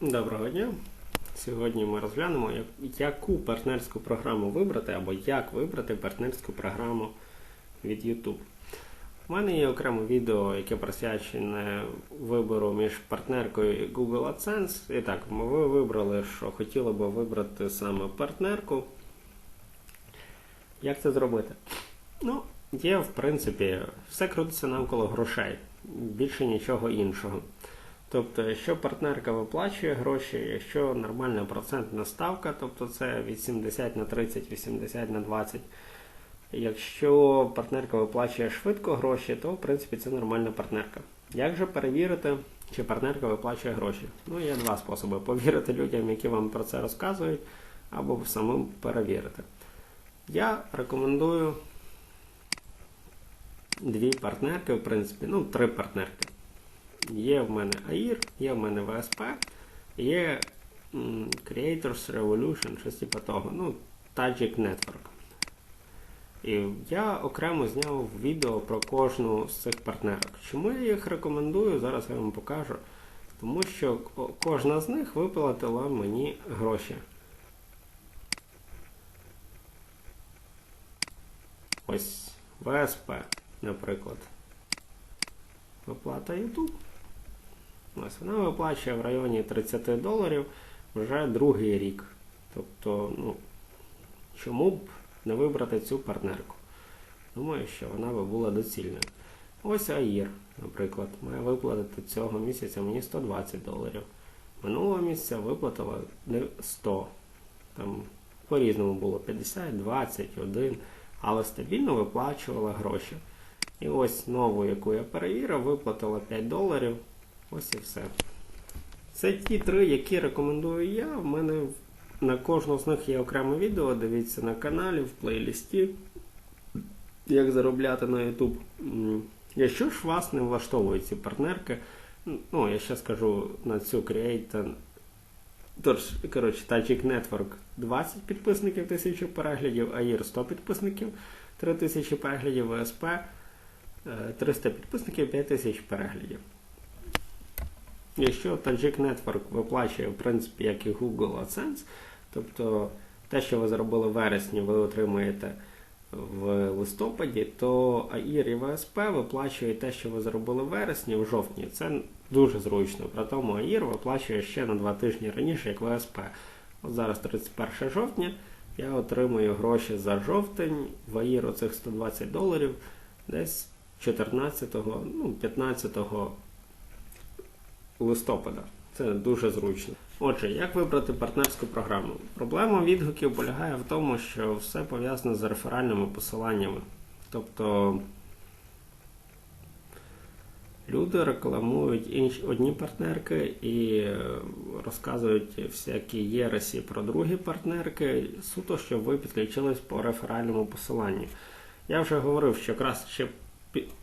Доброго дня. Сьогодні ми розглянемо, яку партнерську програму вибрати або як вибрати партнерську програму від YouTube. У мене є окреме відео, яке присвячене вибору між партнеркою і Google AdSense. І так, ви вибрали, що хотіли би вибрати саме партнерку. Як це зробити? Ну, є, в принципі, все крутиться навколо грошей, більше нічого іншого. Тобто, якщо партнерка виплачує гроші, якщо нормальна процентна ставка, тобто це від 70 на 30, 80 на 20. Якщо партнерка виплачує швидко гроші, то в принципі це нормальна партнерка. Як же перевірити, чи партнерка виплачує гроші? Ну, є два способи: повірити людям, які вам про це розказують, або самим перевірити. Я рекомендую дві партнерки, в принципі, ну, три партнерки. Є в мене AIR, є в мене VSP, є Creators Revolution, щось типу того. Ну, Tajik Network. І я окремо зняв відео про кожну з цих партнерок. Чому я їх рекомендую? Зараз я вам покажу. Тому що кожна з них виплатила мені гроші. Ось VSP, наприклад. Виплата YouTube. Ось вона виплачує в районі 30 доларів вже другий рік. Тобто, ну, чому б не вибрати цю партнерку? Думаю, що вона би була доцільною. Ось AIR, наприклад, має виплатити цього місяця мені 120 доларів. Минулого місяця виплатила 100. Там по-різному було 50, 20, 1, але стабільно виплачувала гроші. І ось нову, яку я перевірив, виплатила 5 доларів. Ось і все. Це ті три, які рекомендую я. В мене на кожну з них є окреме відео. Дивіться на каналі, в плейлісті. Як заробляти на YouTube. Якщо ж вас не влаштовують ці партнерки, ну, я ще скажу на цю Create. Тож, коротше, Tajik Network 20 підписників, 1000 переглядів, AIR 100 підписників, 3000 переглядів, VSP е, 300 підписників, 5000 переглядів. Якщо Tajik Network виплачує, в принципі, як і Google AdSense, тобто те, що ви зробили в вересні, ви отримуєте в листопаді, то AIR і VSP виплачує те, що ви зробили в вересні, в жовтні. Це дуже зручно. При тому AIR виплачує ще на два тижні раніше, як VSP. От зараз 31 жовтня. Я отримую гроші за жовтень, в AIR оцих 120 доларів десь 14, ну, 15 листопада. Це дуже зручно. Отже, як вибрати партнерську програму? Проблема відгуків полягає в тому, що все пов'язане з реферальними посиланнями. Тобто люди рекламують інші одні партнерки і е, розказують всякі єресі про другі партнерки, суто, щоб ви підключились по реферальному посиланню. Я вже говорив, що краще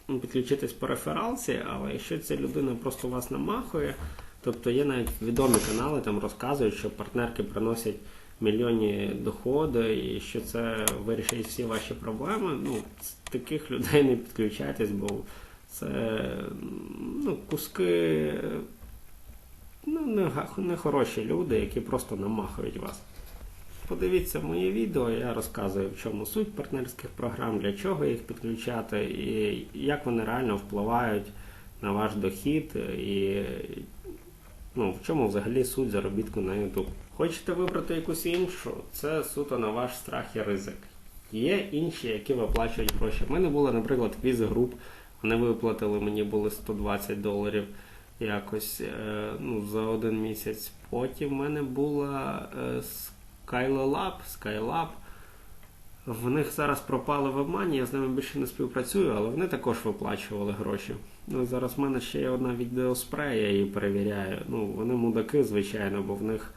підключитись по рефералці, але якщо ця людина просто вас намахує, тобто є навіть відомі канали, там розказують, що партнерки приносять мільйонні доходи і що це вирішить всі ваші проблеми. Ну, таких людей не підключайтесь, бо це ну, куски ну, не хороші люди, які просто намахують вас. Подивіться моє відео, я розказую, в чому суть партнерських програм, для чого їх підключати і як вони реально впливають на ваш дохід і ну, в чому взагалі суть заробітку на YouTube. Хочете вибрати якусь іншу, це суто на ваш страх і ризик. Є інші, які виплачують гроші. У мене було, наприклад, Quiz Group, вони виплатили мені були 120 доларів якось е, ну, за один місяць. Потім в мене була е, Skylab, Skylab. В них зараз пропали в обмані, я з ними більше не співпрацюю, але вони також виплачували гроші. Ну, зараз в мене ще є одна відеоспрея, я її перевіряю. Ну, вони мудаки, звичайно, бо в них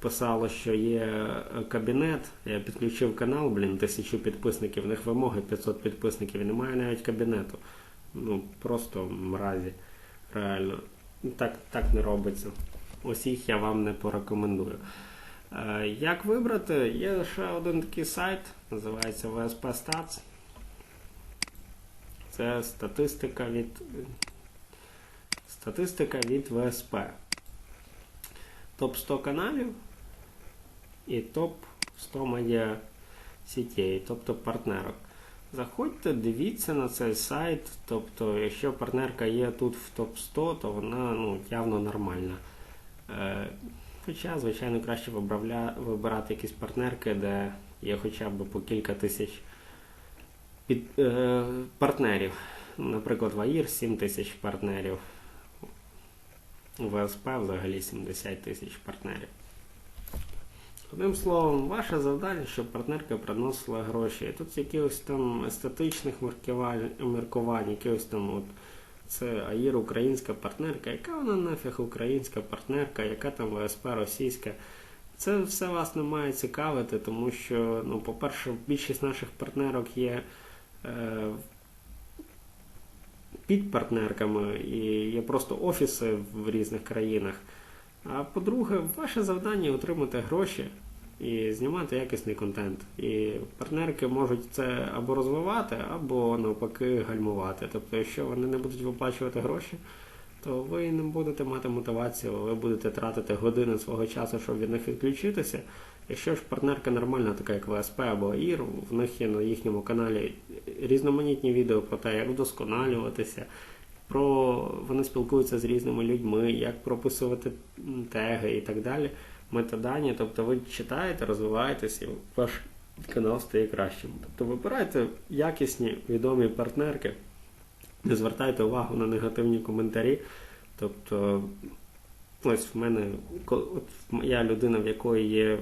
писало, що є е, кабінет. Я підключив канал, блін, тисячу підписників, в них вимоги 500 підписників, і немає навіть кабінету. Ну, просто мразі. Реально. Так, так не робиться. Ось їх я вам не порекомендую. Е, Як вибрати? Є ще один такий сайт, називається VSP Stats. Це статистика від статистика від VSP. топ-100 каналів і топ-100 медіа сітей, тобто партнерок. Заходьте, дивіться на цей сайт. Тобто, якщо партнерка є тут в топ-100, то вона ну, явно нормальна. Хоча, звичайно, краще вибирати якісь партнерки, де є хоча б по кілька тисяч під, е, партнерів. Наприклад, в АІР 7 тисяч партнерів. У ВСП взагалі 70 тисяч партнерів. Одним словом, ваше завдання, щоб партнерка приносила гроші. Тут якихось там естетичних міркувань якихось там от це АІР українська партнерка, яка вона нафіг українська партнерка, яка там ВСП російська. Це все вас не має цікавити, тому що, ну, по-перше, більшість наших партнерок є е, під партнерками і є просто офіси в різних країнах. А по-друге, ваше завдання отримати гроші і знімати якісний контент. І партнерки можуть це або розвивати, або навпаки гальмувати. Тобто, якщо вони не будуть виплачувати гроші, то ви не будете мати мотивацію, ви будете тратити години свого часу, щоб від них відключитися. Якщо ж партнерка нормальна, така як ВСП або АІР, в них є на їхньому каналі різноманітні відео про те, як вдосконалюватися, про вони спілкуються з різними людьми, як прописувати теги і так далі. Метадані, тобто ви читаєте, розвиваєтесь, і ваш канал стає кращим. Тобто вибирайте якісні відомі партнерки, не звертайте увагу на негативні коментарі. Тобто, ось в мене от я людина, в якої є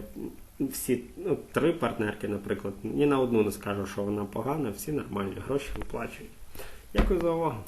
всі ну, три партнерки, наприклад, ні на одну не скажу, що вона погана, всі нормальні, гроші виплачують. Дякую за увагу.